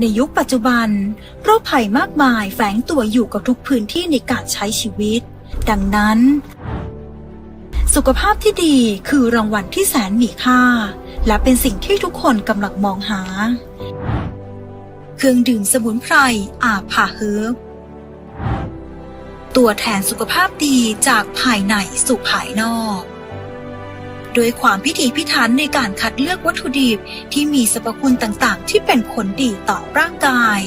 ในยุคปัจจุบันโรคภัยมากมายแฝงตัวอยู่กับทุกพื้นที่ในการใช้ชีวิต ดังนั้น สุขภาพที่ดีคือรางวัลที่แสนมีค่า และเป็นสิ่งที่ทุกคนกำลังมองหา เครื่องดื่มสมุนไพรอาภาเฮิร์บตัวแทนสุขภาพดีจากภายในสู่ภายนอก โดยความพิถีพิถันในการคัดเลือกวัตถุดิบที่มีสรรพคุณต่างๆ ที่เป็นผลดีต่อร่างกาย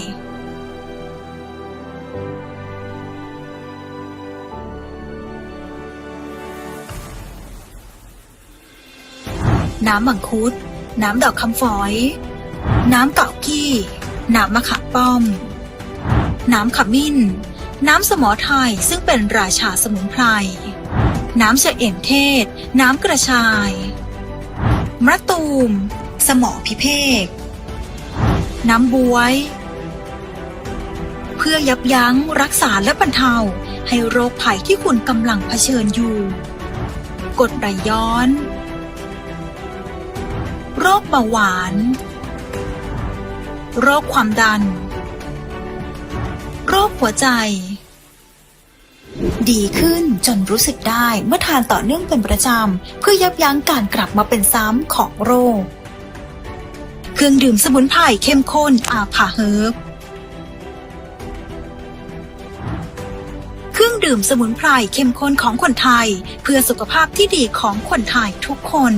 น้ำมังคุด น้ำดอกคำฝอย น้ำเกากี้ น้ำมะขามป้อม น้ำขมิ้น น้ำสมอไทยซึ่งเป็นราชาสมุนไพร น้ำชะเอ็มเทศ น้ำกระชาย มะตูม สมอพิเภก น้ำบวย เพื่อยับยั้งรักษาและบรรเทาให้โรคภัยที่คุณกำลังเผชิญอยู่ กดไหลย้อน โรคเบาหวาน โรคความดัน โรคหัวใจ ดีขึ้นจนรู้สึกได้เมื่อทานต่อเนื่องเป็นประจำ เพื่อยับยั้งการกลับมาเป็นซ้ำของโรค เครื่องดื่มสมุนไพรเข้มข้นอาภาเฮิร์บเครื่องดื่มสมุนไพรเข้มข้นของคนไทย เพื่อสุขภาพที่ดีของคนไทยทุกคน